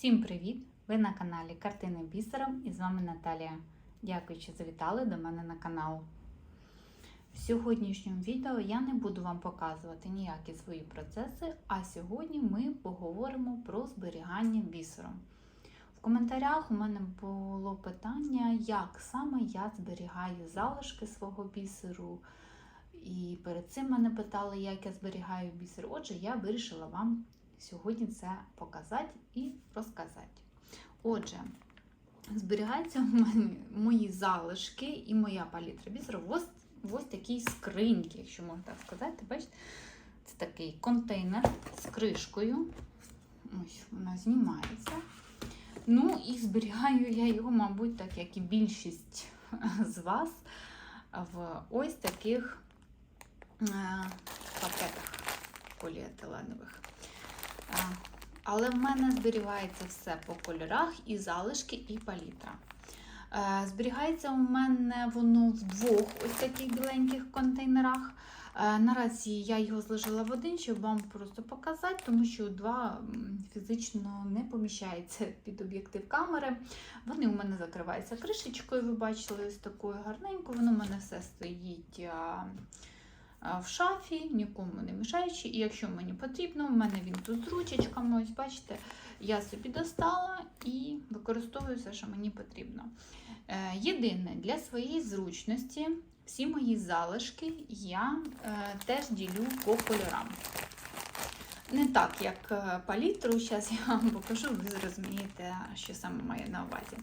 Всім привіт! Ви на каналі Картини бісером і з вами Наталія. Дякую, що завітали до мене на канал. В сьогоднішньому відео я не буду вам показувати ніякі свої процеси, а сьогодні ми поговоримо про зберігання бісером. В коментарях у мене було питання, як саме я зберігаю залишки свого бісеру. І перед цим мене питали, як я зберігаю бісер. Отже, я вирішила вам сьогодні це показати і розказати. Отже, зберігаються мої залишки і моя палітра бісеру в ось, ось такій скриньці, якщо можна так сказати. Бачите, це такий контейнер з кришкою. Ось вона знімається. Ну і зберігаю я його, мабуть, так як і більшість з вас, в ось таких е, пакетах поліетиленових. Але в мене зберігається все по кольорах, і залишки, і палітра. Е, Зберігається у мене воно в двох ось таких біленьких контейнерах. Е, Наразі я його зложила в один, щоб вам просто показати, тому що два фізично не поміщаються під об'єктив камери. Вони у мене закриваються кришечкою, ви бачили, ось такою гарненькою. Воно у мене все стоїть в шафі, нікому не мішаючи. І якщо мені потрібно, у мене він тут з ручечками, ось бачите, я собі достала і використовую все, що мені потрібно. Е, Єдине, для своєї зручності всі мої залишки я е, теж ділю по кольорам. Не так, як е, палітру, зараз я вам покажу, ви зрозумієте, що саме маю на увазі.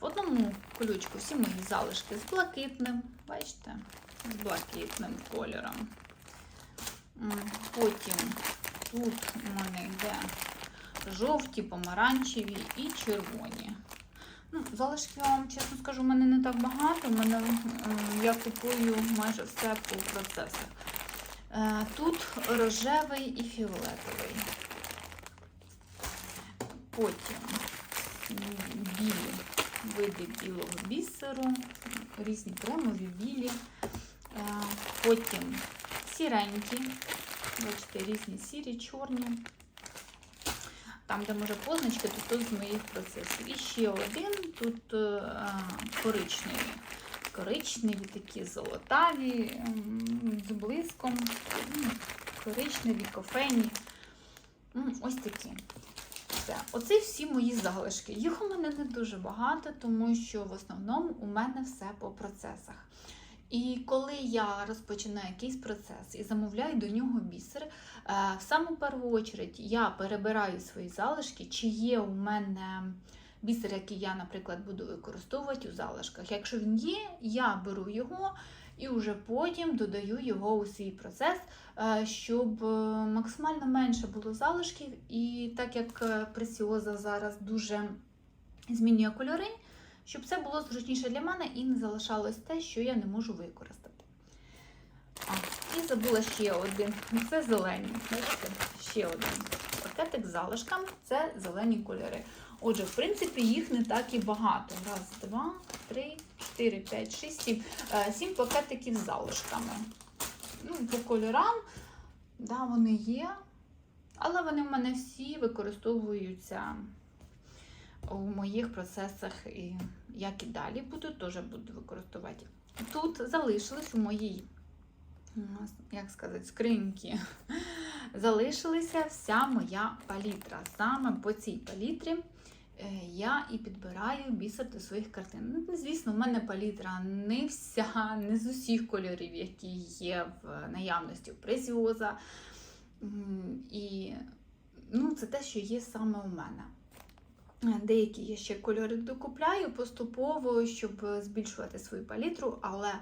В одному колючку всі мої залишки з блакитним, бачите, з блакитним кольором. Потім тут у мене йде жовті, помаранчеві і червоні. Ну, залишки, я вам чесно скажу, у мене не так багато. Мене я купую майже все по процесах. Е, Тут рожевий і фіолетовий. Потім білі види білого бісеру, різні кремові білі. Потім сіренькі, бачите, різні сірі, чорні. Там, де може позначки, то тут з моїх процесів. І ще один тут е, коричневі. Коричневі, такі золотаві, з блиском, коричневі, кофейні. Ось такі. Все. Оце всі мої залишки. Їх у мене не дуже багато, тому що в основному у мене все по процесах. І коли я розпочинаю якийсь процес і замовляю до нього бісер, е, в саму першу чергу я перебираю свої залишки, чи є у мене бісер, який я, наприклад, буду використовувати у залишках. Якщо він є, я беру його і вже потім додаю його у свій процес, е, щоб е, максимально менше було залишків. І так як пресіоза зараз дуже змінює кольори, щоб це було зручніше для мене і не залишалось те, що я не можу використати. А, і забула ще один. Це зелені. Бачите, ще один пакетик з залишками це зелені кольори. Отже, в принципі, їх не так і багато. Раз, два, три, чотири, п'ять, шість, сім. Е, Сім пакетиків з залишками. Ну, по кольорам, да, вони є. Але вони в мене всі використовуються у моїх процесах, і як і далі буду, теж буду використовувати. Тут залишились у моїй, як сказати, скриньки, залишилася вся моя палітра. Саме по цій палітрі е, я і підбираю бісер до своїх картин. Ну, звісно, в мене палітра не вся, не з усіх кольорів, які є в наявності у презіоза. І ну, це те, що є саме у мене. Деякі я ще кольори докупляю поступово, щоб збільшувати свою палітру, але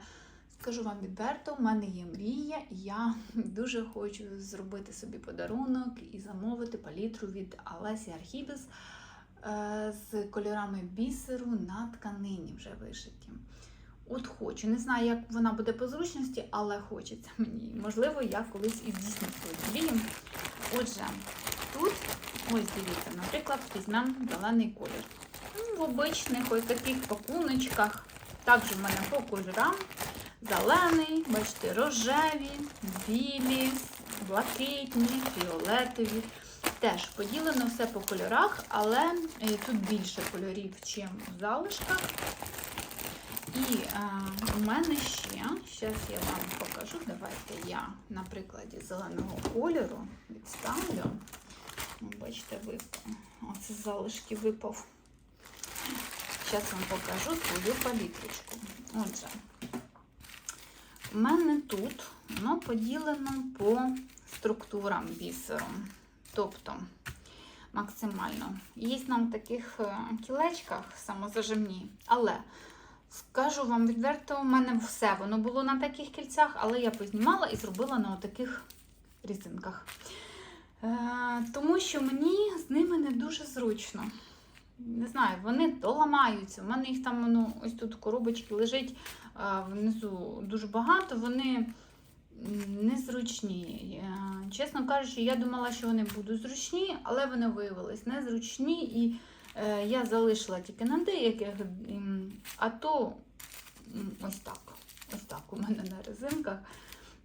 скажу вам відверто, у мене є мрія, і я дуже хочу зробити собі подарунок і замовити палітру від Алесі Архібіс е, з кольорами бісеру на тканині вже вишиті. От хочу. Не знаю, як вона буде по зручності, але хочеться мені. Можливо, я колись і здійсню свою мрію. Отже, Ось дивіться, наприклад, візьмемо зелений колір. Ну, В обичних ось таких пакуночках. Також в мене по кольорам зелений, бачите, рожеві, білі, блакитні, фіолетові. Теж поділено все по кольорах, але е, тут більше кольорів, чим в залишках. І е, у мене ще, зараз я вам покажу. Давайте я на прикладі зеленого кольору відставлю. Бачите, випав. Оце залишки випав. Зараз вам покажу свою палітрочку. Отже, у мене тут воно поділено по структурам бісеру. Тобто максимально. Є на таких е, кілечках самозажимні, але скажу вам відверто, у мене все воно було на таких кільцях, але я познімала і зробила на таких різинках. Е, тому що мені з ними не дуже зручно. Не знаю, вони ламаються. У мене їх там ну, ось тут коробочки лежить а, внизу дуже багато, вони незручні. Е, Чесно кажучи, я думала, що вони будуть зручні, але вони виявились незручні. І е, я залишила тільки на деяких, а то ось так. Ось так у мене на резинках.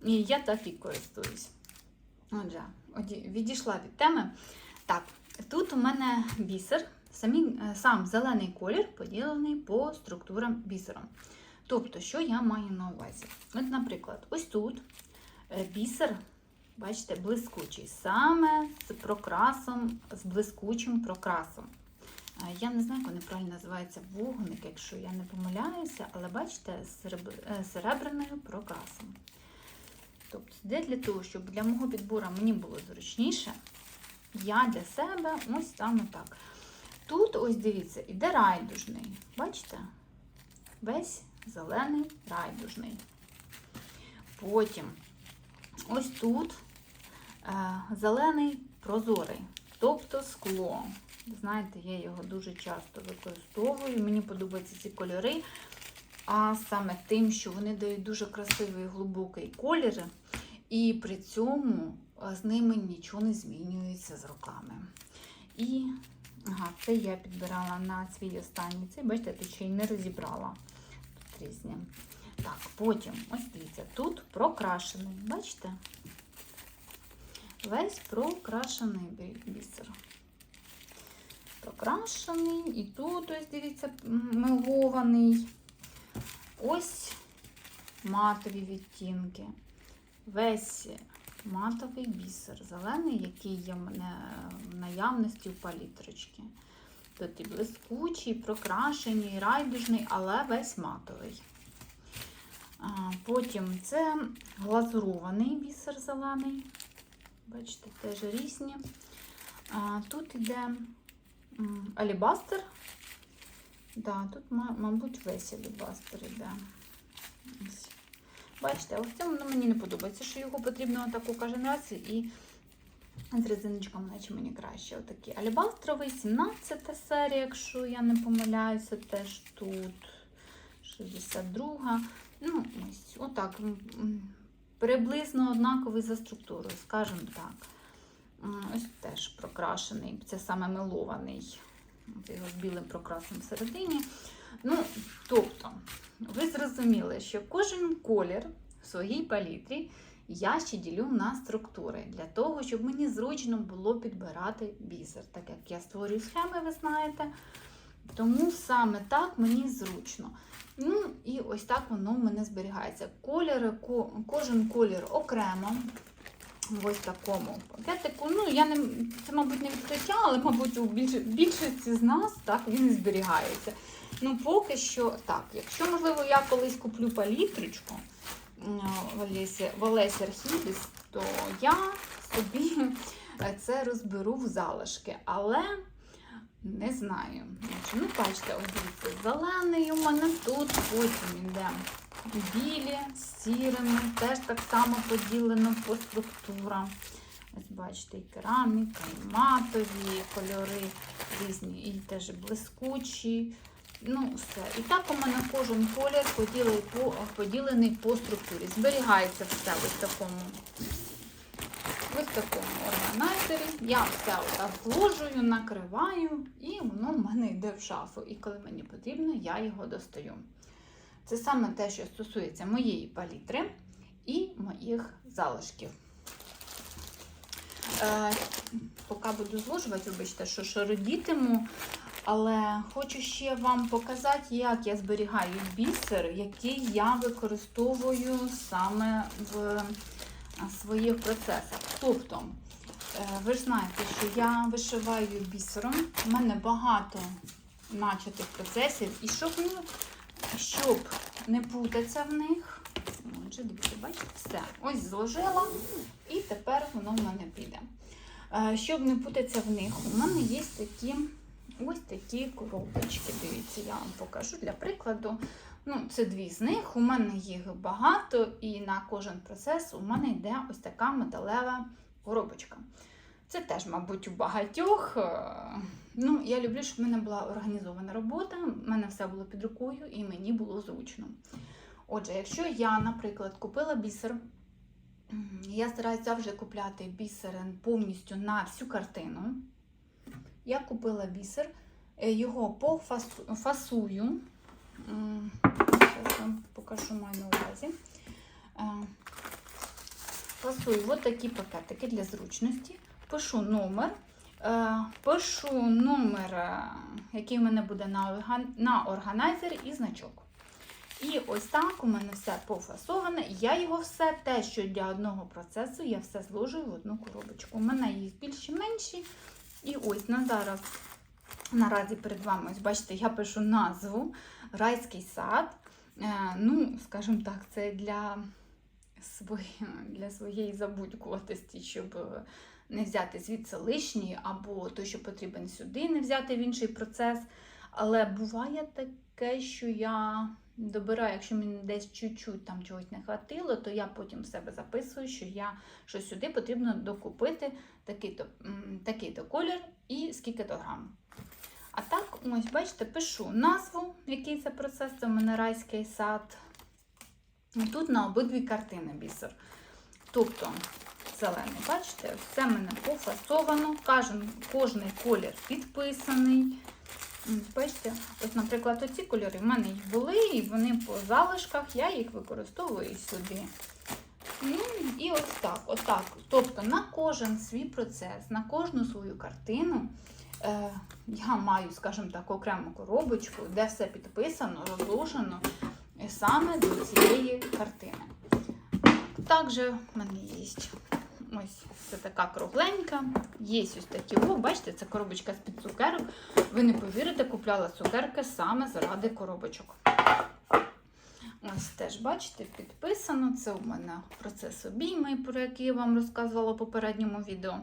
І я так і користуюсь. Отже, відійшла від теми. Так, тут у мене бісер. Самі, е, сам зелений колір поділений по структурам бісером. Тобто, що я маю на увазі? От, наприклад, ось тут е, бісер, бачите, блискучий, саме з прокрасом, з блискучим прокрасом. Е, Я не знаю, як вони правильно називаються вогник, якщо я не помиляюся, але бачите, з сереб- серебряною прокрасом. Тобто, де для того, щоб для мого підбору мені було зручніше, я для себе ось саме так. Тут, ось дивіться, іде райдужний. Бачите? Весь зелений райдужний. Потім ось тут е, зелений прозорий, тобто скло. Знаєте, я його дуже часто використовую. Мені подобаються ці кольори. А саме тим, що вони дають дуже красивий глибокий колір, і при цьому з ними нічого не змінюється з роками. І Ага, це я підбирала на свій останній. Цей, бачите, тут ще й не розібрала. Тут різні. Так, потім, ось дивіться, тут прокрашений. Бачите? Весь прокрашений бі- бісер. Прокрашений. І тут, ось дивіться, милований. Ось матові відтінки. Весь матовий бісер зелений, який є в наявності в палітрочці. Тут і блискучий, і прокрашений, райдужний, але весь матовий. Потім це глазурований бісер зелений. Бачите, теж різні. Тут йде алібастер. Да, тут, мабуть, весь алібастер йде. Ось. Бачите, ось це воно мені не подобається, що його потрібно отаку кожен раз і з резиночком, наче мені краще. Отакий алібастровий, 17 серія, якщо я не помиляюся, теж тут 62. Ну, ось отак. Приблизно однаковий за структурою, скажімо так. Ось теж прокрашений, це саме милований. Його з білим прокрасом всередині. Ну, тобто, ви зрозуміли, що кожен колір в своїй палітрі я ще ділю на структури для того, щоб мені зручно було підбирати бісер. Так як я створюю схеми, ви знаєте. Тому саме так мені зручно. Ну, і ось так воно в мене зберігається. Кольори, кожен колір окремо. Ось такому пакетику. Ну, я не, це, мабуть, не відкриття, але, мабуть, у більш- більшості з нас так він і зберігається. Ну, поки що так. Якщо, можливо, я колись куплю палітрочку в Олесі, в Олесі Архібіс, то я собі це розберу в залишки. Але не знаю. Ну, бачите, ось дивіться, зелений у мене тут, потім йде білі з сірими, теж так само поділено по структурам. Ось бачите, і кераміка, і матові кольори різні, і теж блискучі. Ну, все. І так у мене кожен колір поділений по, структурі. Зберігається все в такому. Ось такому органайзері. Я все отак зложую, накриваю, і воно в мене йде в шафу. І коли мені потрібно, я його достаю. Це саме те, що стосується моєї палітри і моїх залишків. Е, поки буду зложувати, вибачте, що шародітиму. Але хочу ще вам показати, як я зберігаю бісер, який я використовую саме в е, своїх процесах. Тобто, е, ви ж знаєте, що я вишиваю бісером. У мене багато начатих процесів, і щоб, щоб не путатися в них. Отже, дивіться, бачите, все. Ось зложила, і тепер воно в мене піде. Е, Щоб не путатися в них, у мене є такі ось такі коробочки. Дивіться, я вам покажу для прикладу. Ну, це дві з них. У мене їх багато, і на кожен процес у мене йде ось така металева коробочка. Це теж, мабуть, у багатьох. е, Ну, я люблю, щоб в мене була організована робота, в мене все було під рукою і мені було зручно. Отже, якщо я, наприклад, купила бісер, я стараюся завжди купляти бісер повністю на всю картину. Я купила бісер, е, його пофасую. Зараз вам покажу маю на увазі. Е, Фасую ось такі пакетики для зручності. Пишу номер. Е, Пишу номер, е, який в мене буде на, орган- на органайзер і значок. І ось так у мене все пофасоване. Я його все, те, що для одного процесу, я все зложую в одну коробочку. У мене їх більші менші. І ось на зараз, наразі перед вами, ось бачите, я пишу назву Райський сад. Е, ну, скажімо так, це для, свої, для своєї забудькуватості, щоб не взяти звідси лишній, або той, що потрібен сюди, не взяти в інший процес. Але буває таке, що я добираю, якщо мені десь чуть-чуть там чогось не хватило, то я потім в себе записую, що я що сюди потрібно докупити такий-то такий-то колір і скільки-то грам. А так, ось, бачите, пишу назву, який це процес, це в мене райський сад. І тут на обидві картини бісер. Тобто, зелений, бачите, все в мене пофасовано, кожен, кожний колір підписаний. Бачите, ось, наприклад, оці кольори в мене їх були, і вони по залишках, я їх використовую сюди. Ну, і ось так, отак. Тобто на кожен свій процес, на кожну свою картину е, я маю, скажімо так, окрему коробочку, де все підписано, розложено е, саме до цієї картини. Також в мене є ось це така кругленька. Є ось такі, о, бачите, це коробочка з-під цукерок. Ви не повірите, купляла цукерки саме заради коробочок. Ось теж, бачите, підписано. Це у мене процес обійми, про який я вам розказувала в попередньому відео.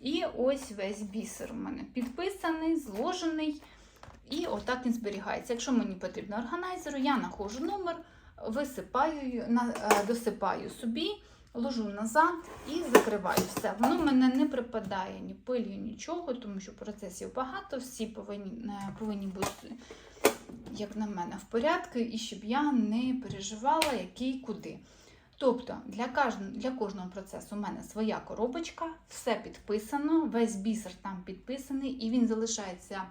І ось весь бісер у мене підписаний, зложений. І отак він зберігається. Якщо мені потрібно органайзеру, я знаходжу номер, висипаю, е, досипаю собі, ложу назад і закриваю все. Воно в мене не припадає ні пилью, нічого, тому що процесів багато, всі повинні, е, повинні бути, як на мене, в порядку, і щоб я не переживала, який куди. Тобто для кожного, для кожного процесу у мене своя коробочка, все підписано, весь бісер там підписаний, і він залишається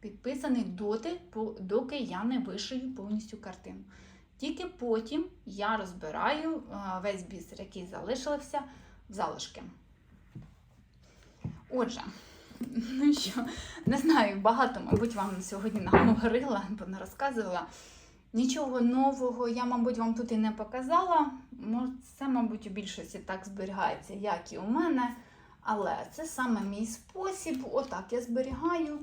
підписаний доти, доки я не вишию повністю картину. Тільки потім я розбираю весь бісер, який залишився в залишки. Отже, ну що, не знаю, багато, мабуть, вам сьогодні наговорила або не розказувала. Нічого нового я, мабуть, вам тут і не показала. Це, мабуть, у більшості так зберігається, як і у мене. Але це саме мій спосіб. Отак я зберігаю.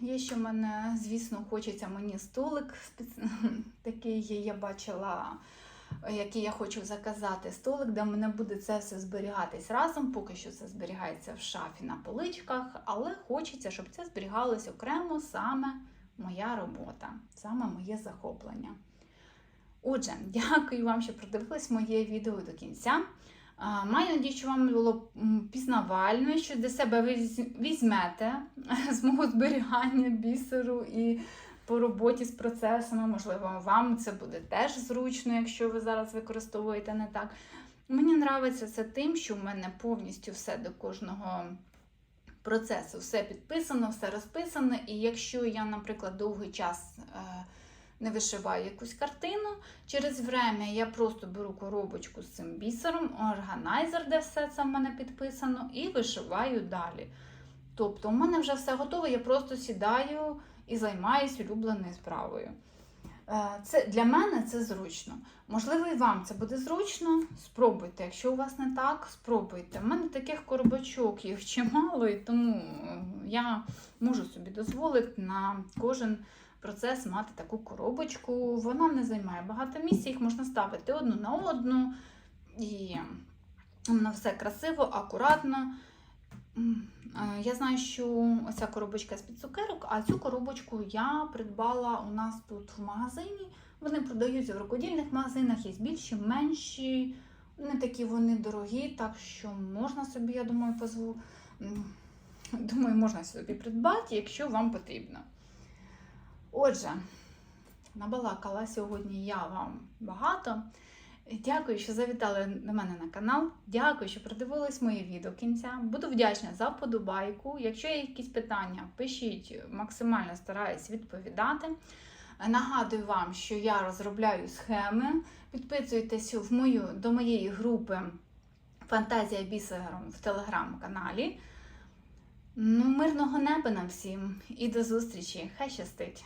Є ще в мене, звісно, хочеться мені столик такий, я бачила, який я хочу заказати. Столик, де мене буде це все зберігатись разом. Поки що це зберігається в шафі на поличках, але хочеться, щоб це зберігалось окремо саме моя робота, саме моє захоплення. Отже, дякую вам, що продивились моє відео до кінця. Маю надію, що вам було пізнавально, що для себе ви візьмете з мого зберігання бісеру і по роботі з процесами. Можливо, вам це буде теж зручно, якщо ви зараз використовуєте не так. Мені подобається це тим, що в мене повністю все до кожного процесу, все підписано, все розписано. І якщо я, наприклад, довгий час е, не вишиваю якусь картину. Через время я просто беру коробочку з цим бісером, органайзер, де все це в мене підписано, і вишиваю далі. Тобто, у мене вже все готове, я просто сідаю і займаюся улюбленою справою. Е, Це, для мене це зручно. Можливо, і вам це буде зручно. Спробуйте. Якщо у вас не так, спробуйте. У мене таких коробочок їх чимало, і тому е, я можу собі дозволити на кожен процес мати таку коробочку. Вона не займає багато місця, їх можна ставити одну на одну. І воно все красиво, акуратно. Е, Я знаю, що оця коробочка з-під цукерок, а цю коробочку я придбала у нас тут в магазині. Вони продаються в рукодільних магазинах, є більші, менші, не такі вони дорогі, так що можна собі, я думаю, позву. Думаю, можна собі придбати, якщо вам потрібно. Отже, набалакала сьогодні я вам багато. Дякую, що завітали до мене на канал. Дякую, що продивились моє відео кінця. Буду вдячна за вподобайку. Якщо є якісь питання, пишіть, максимально стараюсь відповідати. Нагадую вам, що я розробляю схеми. Підписуйтесь в мою, до моєї групи Фантазія бісером в телеграм-каналі. Ну, мирного неба нам всім і до зустрічі! Хай щастить!